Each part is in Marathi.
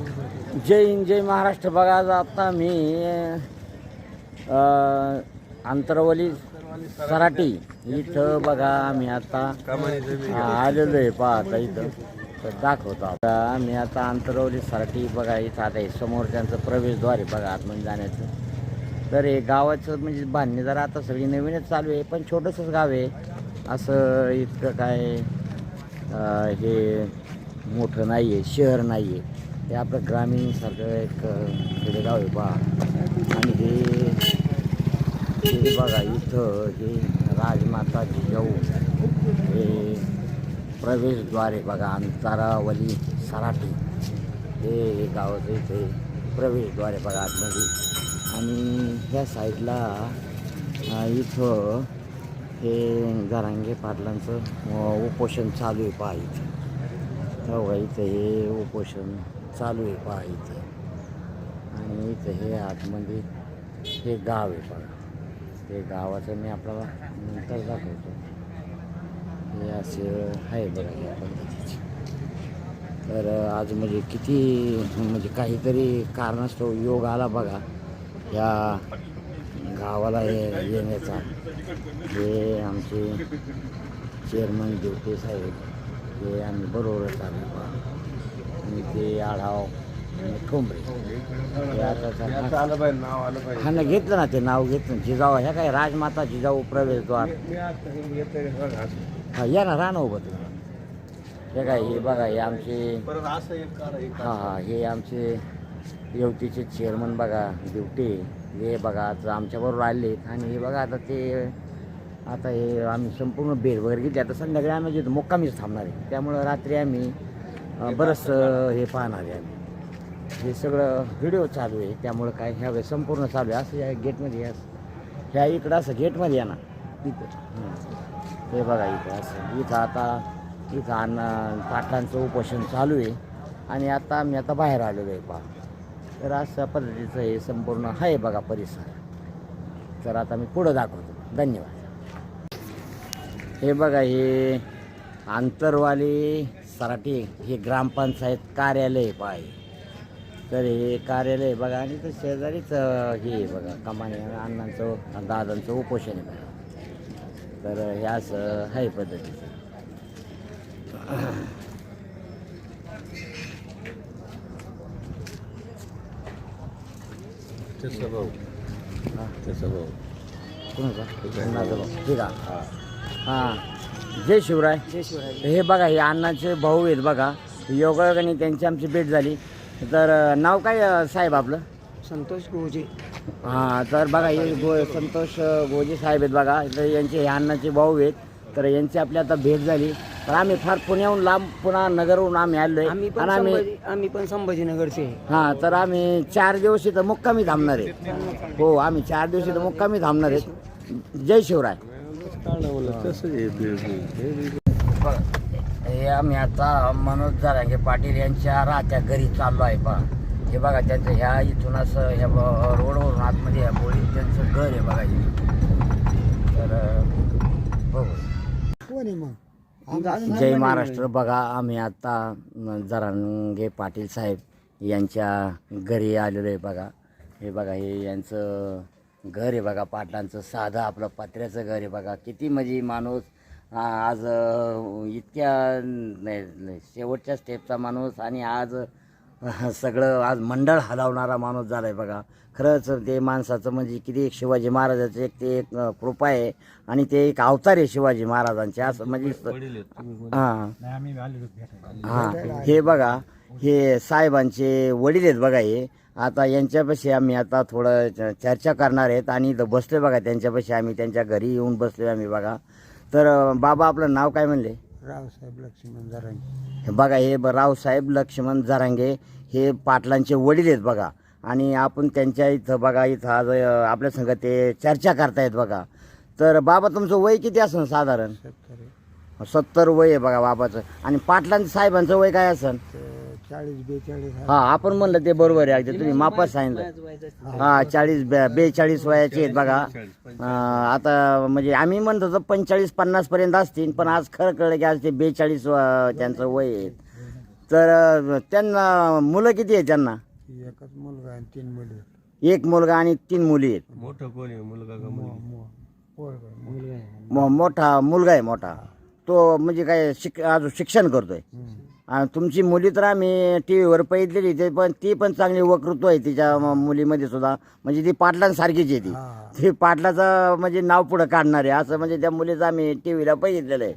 जय हिंद जय महाराष्ट्र. बघा आज आता मी आंतरवली सराटी इथं बघा आम्ही आता आलेलो आहे पहा आता इथं. तर दाखवतो आता. आम्ही आता आंतरवली सराटी बघा इथं आता हे समोर त्यांचं प्रवेशद्वार आहे बघा आतमध्ये जाण्याचं. तर हे गावाचं म्हणजे बांधणी जरा आता सगळी नवीनच चालू आहे पण छोटंसंच गाव आहे. असं इतकं काय हे मोठं नाही आहे शहर नाही आहे हे आपलं ग्रामीणसारखं एक खेडेगाव आहे बा. आणि हे बघा इथं हे राजमाता जिजाऊ हे प्रवेशद्वारे बघा अंतारावली सराठी. हे गावाचं इथे प्रवेशद्वारे बघा आतमध्ये. आणि ह्या साईडला इथं हे जरांगे पाटलांचं उपोषण चालू आहे पहा इथं. तर इथं हे उपोषण चालू आहे पहा इथे. आणि इथं हे आतमध्ये हे गाव आहे पहा. हे गावाचं मी आपल्याला नंतर दाखवतो. हे असे आहे बघा या पद्धतीचे. तर आज म्हणजे किती म्हणजे काहीतरी कारणास्तव योग आला बघा. या गावाला ये येण्याचा. हे आमचे चेअरमन देवते साहेब. हे आम्ही बरोबरच आलो पहा. आणि ते आढाव ठोंबरे. हे आता सध्या- आलं पाहिजे नाव आलं पाहिजे. हा ना घेतलं ना ते नाव घेतलं. जिजाऊ ह्या काय राजमाता जिजाऊ प्रवेशद्वार. मी आता हे येतंय बघा. हा या ना राहणं उभं तुम्ही. हे काय हे बघा हे आमचे परत असं एक करा एक हा हा हे आमचे युवतीचे चेअरमन बघा ड्युटी. हे बघा आता आमच्याबरोबर आले आणि हे बघा आता ते आता हे आम्ही संपूर्ण बेड वगैरे घेतली. आता संध्याकाळी आम्ही जिथं मुक्कामीच थांबणार आहे. त्यामुळं रात्री आम्ही बरंच बरंचसं हे पाहणार आहे आम्ही. हे सगळं व्हिडिओ चालू आहे त्यामुळं काय ह्या वेळेस संपूर्ण चालू आहे. असं या गेटमध्ये या ह्या इकडं असं गेटमध्ये या ना इथं हे बघा इथं असं. इथं आता इथं अन्न पाटलांचं उपोषण चालू आहे. आणि आता आम्ही आता बाहेर आलेलो आहे पहा. तर अशा पद्धतीचं हे संपूर्ण आहे बघा परिसर. तर आता मी पुढं दाखवतो. धन्यवाद. हे बघा हे आंतरवाली सराटी हे ग्रामपंचायत कार्यालय हे. तर हे कार्यालय बघा आणि तर शेजारीच हे बघा कमानी अण्णांचं दादांचं उपोषण आहे बघा. तर हे असं आहे पद्धतीचं. भाऊ. हा? त्याचा भाऊ. कोणाचा? भाऊ. ठीक आहे. हां. जय शिवराय. जय शिवराय. हे बघा हे अण्णाचे भाऊ आहेत बघा. योगायोगाने त्यांची आमची भेट झाली. तर अं, नाव काय अं, साहेब आपलं? संतोष गोजे. हां तर बघा हे गो संतोष अं, गोजे साहेब आहेत बघा. तर यांचे हे अण्णाचे भाऊ आहेत. तर यांची आपली आता भेट झाली. तर आम्ही फार पुण्याहून लांब पुन्हा नगरहून आम्ही आलोय. आम्ही पण आणि आम्ही संभाजी आम्ही पण संभाजीनगरचे आहे. हां तर आम्ही चार दिवस इथं मुक्कामी थांबणार आहे. हो आम्ही चार दिवस इथं मुक्कामी थांबणार आहेत. जय शिवराय. तसं हे. आम्ही आता मनोज जरांगे पाटील यांच्या राहत्या घरी चाललो आहे पहा हे बघा त्यांचं ह्या इथून असं ह्या ब- रोडवरून आतमध्ये ह्या बोळीत त्यांचं घर आहे बघा हे तर बघू. जय महाराष्ट्र बघा आम्ही आता जरांगे पाटील साहेब यांच्या घरी आलेलो आहे बघा. हे बघा हे यांचं घर आहे बघा पाटलांचं साधं आपलं पत्र्याचं घर आहे बघा. किती म्हणजे माणूस आज इतक्या शेवटच्या स्टेपचा माणूस आणि आज सगळं आज मंडळ हलवणारा माणूस झाला आहे बघा. खरंच ते माणसाचं म्हणजे किती एक शिवाजी महाराजाचं एक ते एक कृपा आहे आणि ते एक अवतार आहे शिवाजी महाराजांचे. असं म्हणजे हां. हां हे बघा हे साहेबांचे वडील आहेत बघा हे. आता यांच्यापाशी आम्ही आता थोडं चर्चा करणार आहेत. आणि इथं बसले बघा त्यांच्यापाशी आम्ही त्यांच्या घरी येऊन बसलो आम्ही बघा. तर बाबा आपलं नाव काय म्हणले? रावसाहेब लक्ष्मण जरांगे. हे बघा हे रावसाहेब लक्ष्मण जरांगे हे पाटलांचे वडील आहेत बघा. आणि आपण त्यांच्या इथं बघा इथं आज आपल्या संग ते चर्चा करतायत बघा. तर बाबा तुमचं वय किती असेल साधारण? सत्तर वय आहे बघा बाबाचं. आणि पाटलांचं साहेबांचं वय काय असेल ते चाळीस बेचाळीस हा आपण म्हणलं ते बरोबर आहे. अगदी तुम्ही मापास सांगितलं. हा चाळीस बे बेचाळीस वयाचे आहेत बघा. अं, आता म्हणजे आम्ही म्हणतो तर पंचेचाळीस पन्नास पर्यंत असतील पण आज खरं कळलं की आज ते बेचाळीस त्यांचं वय आहे. तर अं, त्यांना मुलं किती आहेत त्यांना? एकच मुलगा आणि तीन मुली एक मुलगा आणि तीन मुली आहेत. मोठं कोण आहे? मुलगा का मुलगी? मुलगा आहे. मो- मोठा मुलगा आहे मोठा. तो म्हणजे काय शिक अजून शिक्षण करतोय. आणि तुमची मुली तर आम्ही टी व्हीवर पाहिलेली ते पण ती पण चांगली वक्तृत्व आहे तिच्या म- मुलीमध्ये सुद्धा. म्हणजे ती पाटलांसारखीच आहे ती. हा. ती पाटलाचं म्हणजे नाव पुढं काढणार आहे. असं म्हणजे त्या मुलीचं आम्ही टी व्हीला पाहिलेलं आहे.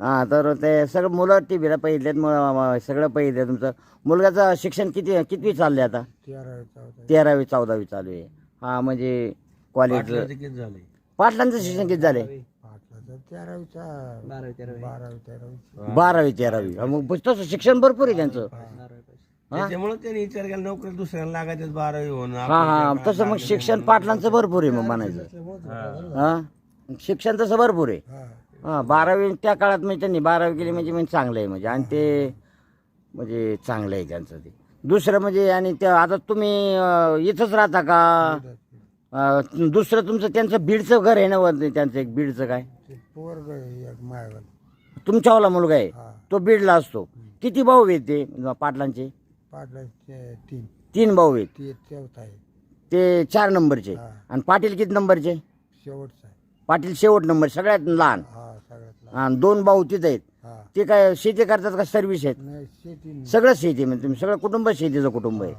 हां तर ते सगळं मुलं टी व्हीला म- म- सगळं पाहिलं तुमचं. मुलगाचं शिक्षण किती कितवी चालले आता? तेरा चौदा तेरावी चौदावी चालू आहे. हां म्हणजे कॉलेज पाटलाचं किती झालंय? पाटलांचं शिक्षण किती झाले तेरावीचा. बारावी तेरावी. बारावी तेरावी बारावी तेरावी. हा, मग तसं शिक्षण भरपूर आहे त्यांचं. त्याच्यामुळे त्यांनी विचार केला नोकरी दुसऱ्याला लागायचं बारावी होऊन हा हा. तसं मग शिक्षण पाटलांचं भरपूर आहे मग म्हणायचं. हा. शिक्षण तसं भरपूर आहे. हा. हा बारावी त्या काळात म्हणजे त्यांनी बारावी केली म्हणजे म्हणजे चांगलं आहे म्हणजे. आणि ते म्हणजे चांगलं आहे त्यांचं ते. दुसरं म्हणजे आणि त्या आता तुम्ही अं, इथंच राहता का? अं, दुसरं तुमचं त्यांचं बीडचं घर आहे ना वर? त्यांचं एक बीडचं काय? पोरग एक मायवाल तुमच्यावाला मुलगा आहे? हा. तो बीडला असतो. किती भाऊ आहेत ते पाटलांचे? पाटलाचे तीन. तीन भाऊ आहेत. ते चौथा आहे. ते चार नंबरचे. हा. आणि पाटील किती नंबरचे? शेवटचा आहे. पाटील शेवट नंबर सगळ्यात लहान. हा सगळ्यात लहान. आणि दोन भाऊ तिथे आहेत. हा. ते काय शेती करतात का सर्व्हिस आहेत? नाही शेती नाही. सगळं शेती म्हणजे तुम्ही सगळं कुटुंब शेतीचं कुटुंब आहे.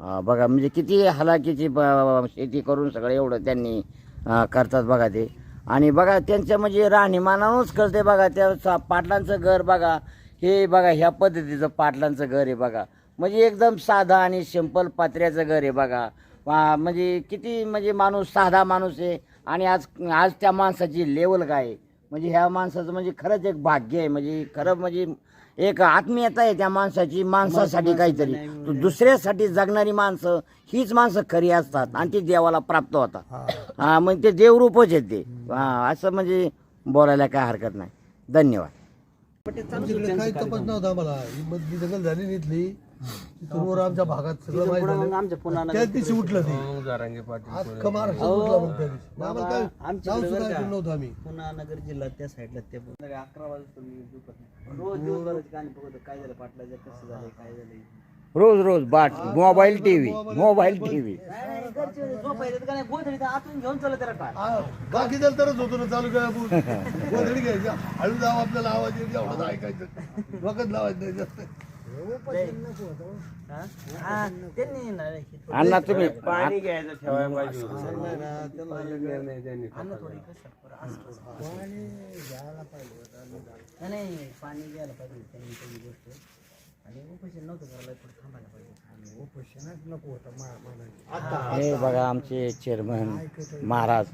हा, बघा म्हणजे किती हलाखीची ब- शेती करून सगळं एवढं त्यांनी अं, करतात बघा ते. आणि बघा त्यांच्या म्हणजे राहणीमानानच कळते बघा त्या सा- पाटलांचं घर बघा. हे बघा ह्या पद्धतीचं पाटलांचं घर आहे बघा. म्हणजे एकदम साधा आणि सिंपल पात्र्याचं घर आहे बघा. म्हणजे किती म्हणजे माणूस साधा माणूस आहे. आणि आज आज त्या माणसाची लेवल काय आहे? म्हणजे ह्या माणसाचं म्हणजे खरंच एक भाग्य आहे. म्हणजे खरं म्हणजे एक आत्मीयता आहे त्या माणसाची माणसासाठी काहीतरी. तो दुसऱ्यासाठी जगणारी माणसं हीच माणसं खरी असतात आणि ती देवाला प्राप्त होतात. हा. म्हणजे ते देवरूपच आहेत ते. हा असं म्हणजे बोलायला काय हरकत नाही. धन्यवाद. काही तपास नव्हता आम्हाला. ही मधली दंगल झाली नाही आमच्या भागात सगळं माहिती झालं. त्याच दिवशी उठलं ते. मग जारांगे पाटील अख्खं महाराष्ट्र उठला मग त्या दिवशी. मग आम्हाला काय नाव सुद्धा ऐकलं नव्हतं आम्ही. पुन्हा नगर जिल्हा त्या साईडला ते पण. अकरा वाजता मी रोज दिवसभराची गाणी बघतो. काय झालं पाटलाचं? कसं झालं काय झालं रोज रोज बाट मोबाईल टीव्ही मोबाईल टीव्ही. नाही घरचे झोपायचं का नाही? गोधडी तर आतून घेऊन त्याला आ, बाकी जर तरच होतो ना चालू घ्यायची. हळू जावं आपल्याला आवाज येईल. एवढं ऐकायचं. डोक्यात लावायचं नाही जास्त. हा? हा, हे अण्णा तुम्ही पाणी घ्यायचं ठेवायला पाहिजे. नाही, पाणी घ्यायला पाहिजे त्यांनी गोष्ट आणि उपोषण नव्हतं करायला थोडं थांबायला पाहिजे उपोषणच नको होतं मा- मला हे बघा आमचे चेअरमन महाराज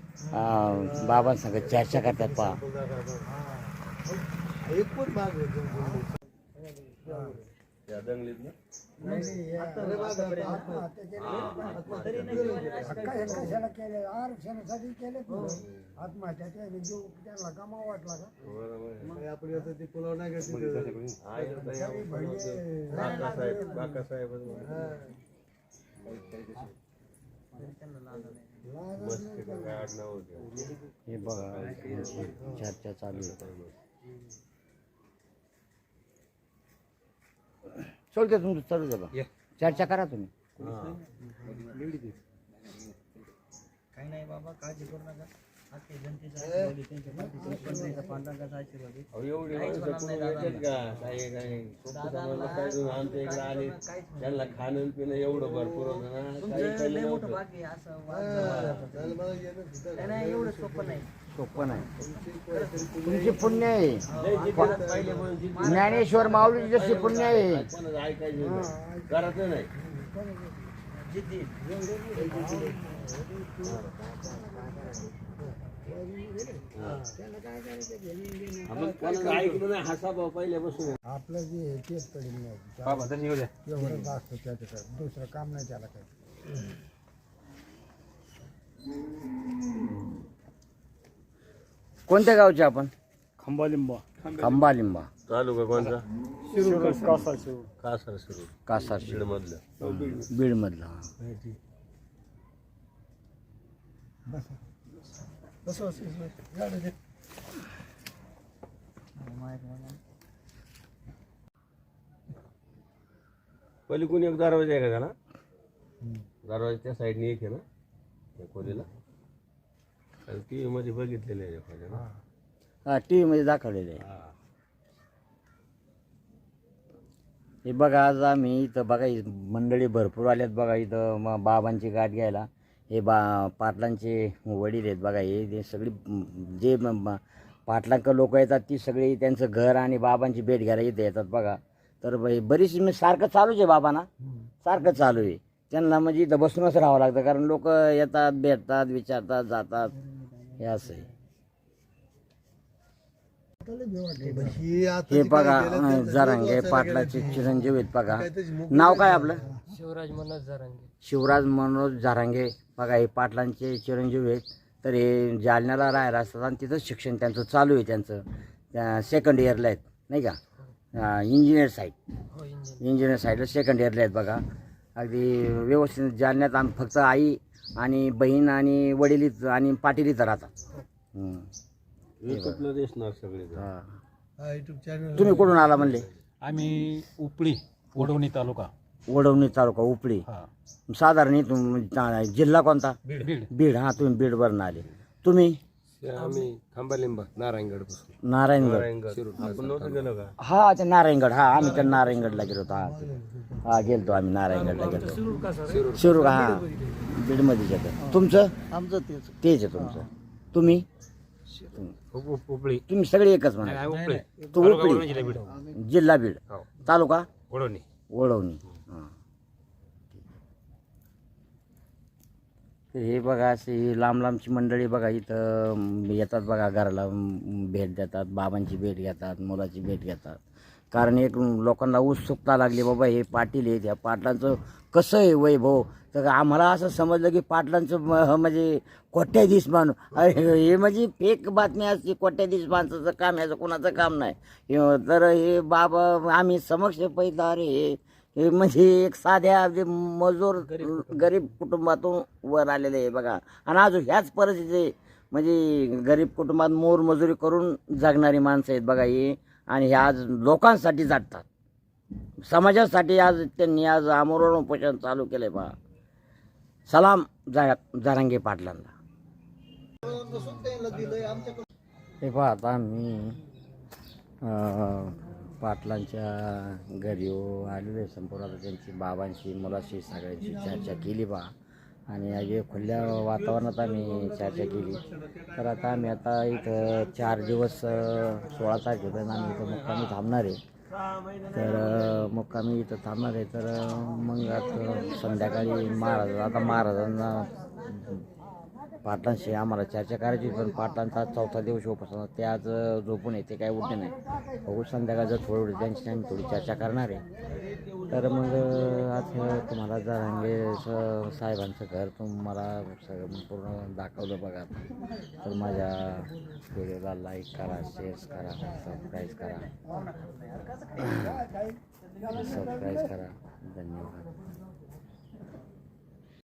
बाबांसंग चर्चा करतात पहा एक पण भाग आहे जंगल. त्या दंगलीत ना कशाला केले? आरक्षणासाठी केले आत्महत्या केली. जीव त्यांना गमा वाटला का? आणि आपण आता ते पुलाव नाही होतं. हे बघा चर्चा चालू आहे. चालते तुमचं चालू द्या बा. चर्चा करा तुम्ही. काही नाही बाबा काळजी करू नका. आजच्या जनतेचा आशीर्वाद आहे, त्यांच्या पाठीशी पंढरीचा पांडुरंगाचा आशीर्वाद आहे. अहो, एवढी माणसं कुठून येतात का? काही काही. सोपं समाजाला काय दोन आमच्या इकडे आले. त्यांना खाणं पिणं एवढं भरपूर होतं ना. काही तुमचं काही लय मोठं नव्हतं. भाग्य आहे, असं नाही एवढं सोपं नाही. सोपं नाही. तुमची पुण्य आहे. ज्ञानेश्वर माऊली जशी पुण्य आहे. आपलं जे आहे तेच पडेल नाही एवढंच असतं त्याच्याकडे. दुसरं काम नाही त्याला काही. कोणत्या गावचे आपण? खंबालिंबा. खंबालिंबा. तालुका कोणता? कासार सुरू कासार बीड मधलं असं गाडी पलीकडून एक दरवाजा आहे का त्याला? दरवाजा त्या साईडने एक आहे ना खोलीला? टी व्ही मध्ये बघितलेलं आहे एखाद्या ना? हा टी व्हीमध्ये दाखवलेले आहे. हे बघा आज आम्ही इथं बघा इ- मंडळी भरपूर आल्यात बघा इथं मग बाबांची गाठ घ्यायला. हे बा पाटलांचे वडील आहेत बघा हे ते सगळी म, जे म- म- पाटलांक लोक येतात ती सगळी त्यांचं घर आणि बाबांची भेट घ्यायला इथे येतात बघा. तर ब- बरीचशी मी सारखं चालूच आहे बाबांना. सारखं चालू आहे. त्यांना म्हणजे इथं बसूनच राहावं लागतं कारण लोक येतात भेटतात विचारतात जातात. हे असं आहे. ही बघा जरांगे पाटलाचे चिरंजीव आहेत बघा. नाव काय आपलं? शिवराज मनोज जरांगे. शिवराज मनोज जारांगे. बघा हे पाटलांचे चिरंजीव आहेत. तर हे जालन्याला राहायला असतात आणि तिथंच शिक्षण त्यांचं चालू आहे त्यांचं. सेकंड इयरला आहेत नाही का? इंजिनियर साईड हो इंजिन इंजिनियर साईडला सेकंड इयरला आहेत बघा. अगदी व्यवस्थित जालन्यात आम फक्त आई आणि बहीण आणि वडील इथं आणि पाटील इथं राहतात. हम्म. एकत्र दिसणार सगळे हा. युट्यूब चॅनल तुम्ही कुठून आला म्हणले? आम्ही उपळी वडवणी तालुका. वडवणी तालुका उपळी. हा. साधारण इथून जिल्हा कोणता? बीड. बीड. हा तुम्ही बीडवरून आले. तुम्ही? आम्ही खांबालिंबा नारायणगड गेलो हा ते नारायणगड. हा आम्ही तर नारायणगडला गेलो होतो. हा हा गेलतो आम्ही नारायणगडला गेलतो. शिरूर हा. बीडमध्येच येतं तुमचं? आमचं तेच. तेच आहे तुमचं. तुम्ही? उपळी. तुम्ही सगळे एकच म्हणा. उपळी. तू उपळी. जिल्हा बीड. तालुका? वडवणी. वळवणी हे बघा अशी ही लांब लांबची मंडळी बघा इथं येतात बघा घराला भेट देतात बाबांची भेट घेतात मुलाची भेट घेतात. कारण एक लोकांना उत्सुकता लागली बाबा हे पाटील आहेत या पाटलांचं कसं आहे वैभव? तर आम्हाला असं समजलं की पाटलांचं म- म्हणजे कोट्याधीश माणूस अरे हे म्हणजे फेक बातमी असते कोट्याधीश माणसाचं काम याचं कोणाचं काम नाही. तर हे बाबा आम्ही समक्ष पैदा अरे हे म्हणजे एक साध्या जे मजूर गरीब कुटुंबातून वर आलेले आहे बघा. आणि अजून ह्याच परिस्थिती म्हणजे गरीब कुटुंबात मोर मजुरी करून जगणारी माणसं आहेत बघा ही. आणि हे आज लोकांसाठी जातात समाजासाठी आज त्यांनी आज आमरण उपोषण चालू केलंय बघा सलाम जा जारांगे पाटलांना. हे पहा आता आम्ही अं, पाटलांच्या घरी येऊ आलेलो आहे संपूर्ण. आता त्यांची बाबांशी मुलाशी सगळ्यांची चर्चा केली बा. आणि अगे खुल्या वातावरणात आम्ही चर्चा केली. तर आता आम्ही आता इथं चार दिवस सोळा तारखेपर्यंत आम्ही इथं मुक्कामी थांबणार आहे. तर मुक्कामी इथं थांबणार आहे. तर मग आता संध्याकाळी महाराज आता महाराजांना पाटलांशी आम्हाला चर्चा करायची होती, पण पाटलांचा आज चौथा दिवस उपासना ते आज झोपून येते काय उठले नाही. बघू संध्याकाळचं थोडी त्यांची आम्ही थोडी चर्चा करणार आहे. तर मग आज तुम्हाला जरांगे साहेबांचं घर तुम्हाला सगळं पूर्ण दाखवलं बघा. तर माझ्या व्हिडिओला लाईक करा शेअर करा सबस्क्राईब करा. सबस्क्राईब करा. धन्यवाद.